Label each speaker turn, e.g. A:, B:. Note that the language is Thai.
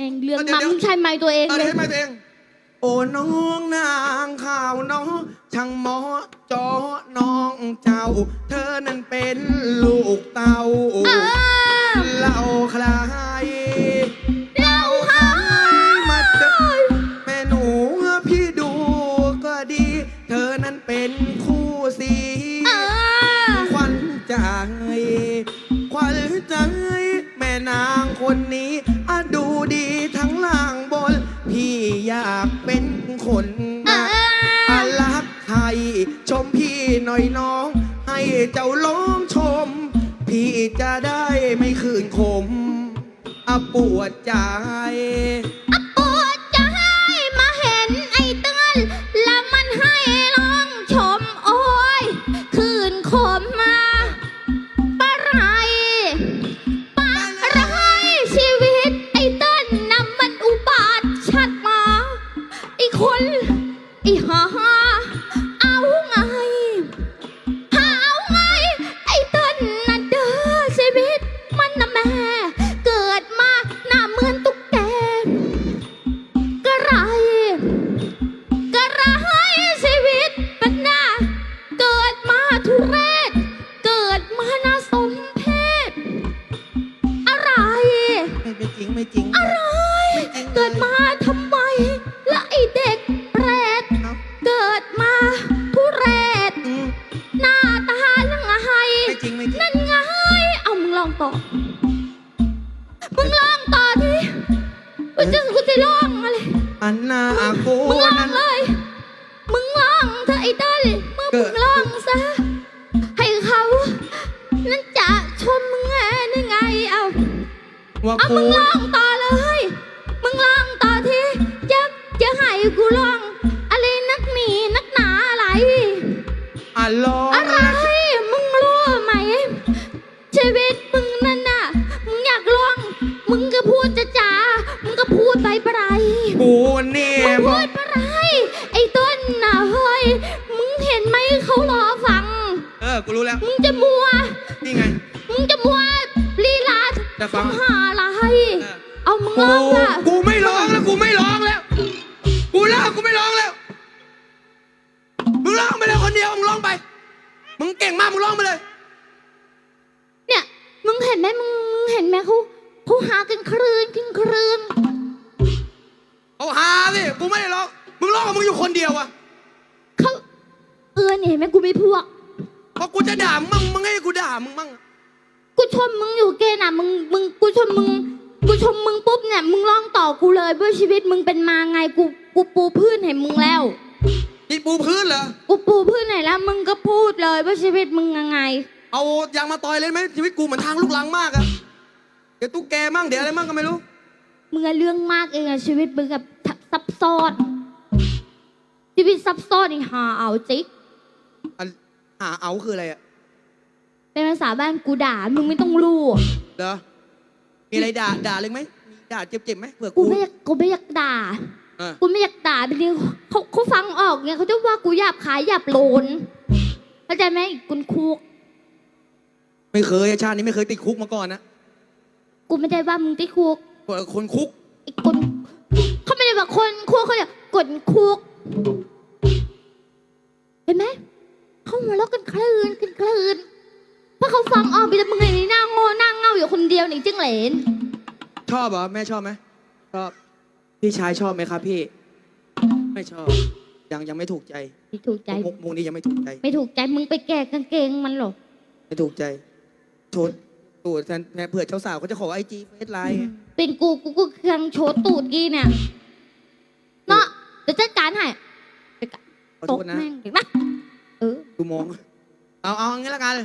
A: ม่งเรื่อง
B: เดี๋ยว
A: มา
B: เดี๋ยว
A: มึงใช่ไหมตัวเอง
B: เออ
A: เล
B: เดี๋ย
A: ยว
B: ให้มาตัวเอง โอ้น้องนางข่าวน้องช่างเหมอจอน้องเจ้า เธอนั้นเป็นลูกเต่า
A: เออ
B: เล่าคลาย
A: เราหา
B: มาเจอแม่หนูพี่ดูก็ดี เธอนั้นเป็นคู่สี
A: เออ
B: ขวัญใจขวัญใจ แม่นางคนนี้ คน
A: เอ
B: นะ
A: อา
B: รักไทยชมพี่หน่อยน้อง ให้เจ้าล้องชม พี่จะได้ไม่คืนคมอปวดใจ
A: ทุเรศ เกิดมาน่าสมเพศ อะไร
B: ไม่ไม่จริงไม่จริง
A: อะไร
B: ไม่จริงลย
A: เกิดมาทำไม และไอเด็กเปรต
B: เอ้า
A: เกิดมาทุเรศ
B: อืม
A: หน้าตายังไง
B: ไม่จริงไม่จริง
A: นั่นไง เอามึงลองต่อ มึงลองต่อทีกูจะกูจะลองอะไร
B: อันนาโก
A: มึงลอง
B: นั้น
A: เลย ไอ้เต้นเมื่อ
B: เกิ
A: มึ
B: ด
A: งลองซะ ให้เขานั่นจะชมมึงไงนี่ไงเอา
B: ว่า
A: เอา
B: กู
A: มึงลองต่อเลย มึงลองต่อทีจะจะให้กูลอง อะไรนักหนีนักหนาอะไร
B: อะลอง
A: อะไร
B: นะ
A: มึงรู้ไหม ชีวิตมึงนั่นน่ะ มึงอยากลอง มึงก็พูด
B: เห็
A: นไหมเขารอฟัง
B: เออ กูรู้แล้ว
A: มึงจะมัว
B: นี่ไง
A: มึงจะมัวลีลา
B: จะฟัง
A: หาอะไร
B: เออ
A: เอามึง
B: กู
A: ลองค่ะ
B: กูไม่ร้องแล้วกูไม่ร้องแล้ว กูเลิกกูไม่ร้องแล้วมึงร้องไปเลยคนเดียวมึงร้องไป มึงเก่งมากมึงร้องไปเลย
A: เนี่ย มึงเห็นไหมมึงมึงเห็นไหมเขาเขาหากันครืนกันครืน
B: เอาหาสิกูไม่ได้ร้อง มึงร้องกับมึงอยู่คนเดียวอะ
A: เขาเออเนี่ยเห็นไหมกูไม่พวก
B: เพราะกูจะด่ามึงมั่งมึงให้กูด่ามึงมั่ง
A: กูชมมึงอยู่เกณฑ์อะมึงมึงกูชมมึง กูชมมึงปุ๊บเนี่ยมึงร้องต่อกูเลยว่าชีวิตมึงเป็นมาไงกูกูปูพื้นให้มึงแล้ว
B: นี่ปูพื้นเหรอ
A: กูปูพื้นให้แล้ว มึงก็พูดเลยว่าชีวิตมึงยังไง
B: เอายางมาต่อยเลยไหมชีวิตกูเหมือนทางลูกลังมากอะเดี๋ยวตุ๊กแกมั่งเดี๋ยวอะไรมั่งก็ไม่รู้
A: มึงอะเรื่องมากเองอะชีวิตมึงกับซับซ้อนชีวิตซับซ้อนนี่หาเอาจิก
B: อัน หาเอาคืออะไรอะ
A: เป็นภาษาบ้านกูด่า มึงไม่ต้องรู้อะ
B: เหรอมีอะไรด่าด่าเลยไหมมีด่าเจ็บๆไหมเผื่อ
A: กู
B: กู
A: ไม่อยากกูไม่อยากด่า
B: เออ
A: กูไม่อยากด่าไปดิเขาเขาฟังออกไงเขาจะว่ากูหยาบขายหยาบโลนเข้าใจไหมไอ้กุนคุก
B: ไม่เคยชาตินี้ไม่เคยติดคุกมาก่อนนะ
A: กูไม่ได้ว่ามึงติดคุก
B: คนคุก
A: ไอ้คนเขาไม่ได้ว่าคนคุกเขาเรียกกดคุก เห็นไหมเขา หัวเราะกันคลื่นกันคลื่นเพราะเขาฟังออกไปแต่มึงไอ้นี่หน้าโง่หน้าเง่าอยู่คนเดียวนี่จิ้งเหลน
B: ชอบเหรอแม่ชอบไหมชอบพี่ชายชอบไหมครับพี่ ไม่ชอบ ยังยังไม่ถูกใจ
A: ไม่ถูกใจ
B: มุกมุกนี้ยังไม่ถูกใจ
A: ไม่ถูกใจมึงไปแกะกางเกงมันเหรอ
B: ไม่ถูกใจโชดตูดแฟนเผื่อเจ้าสาวเขาจะขอไอจีเฟซไลน์
A: เป็นกูกูกูกำลังโชว์ตูดกี้เนี่ยเนาะเดี๋ยวจัดการให้
B: ขอ
A: ต
B: โท
A: ก
B: ษนะ
A: แม่งเห็นปะ เออ
B: กูมอง เอาเอางี้และกัน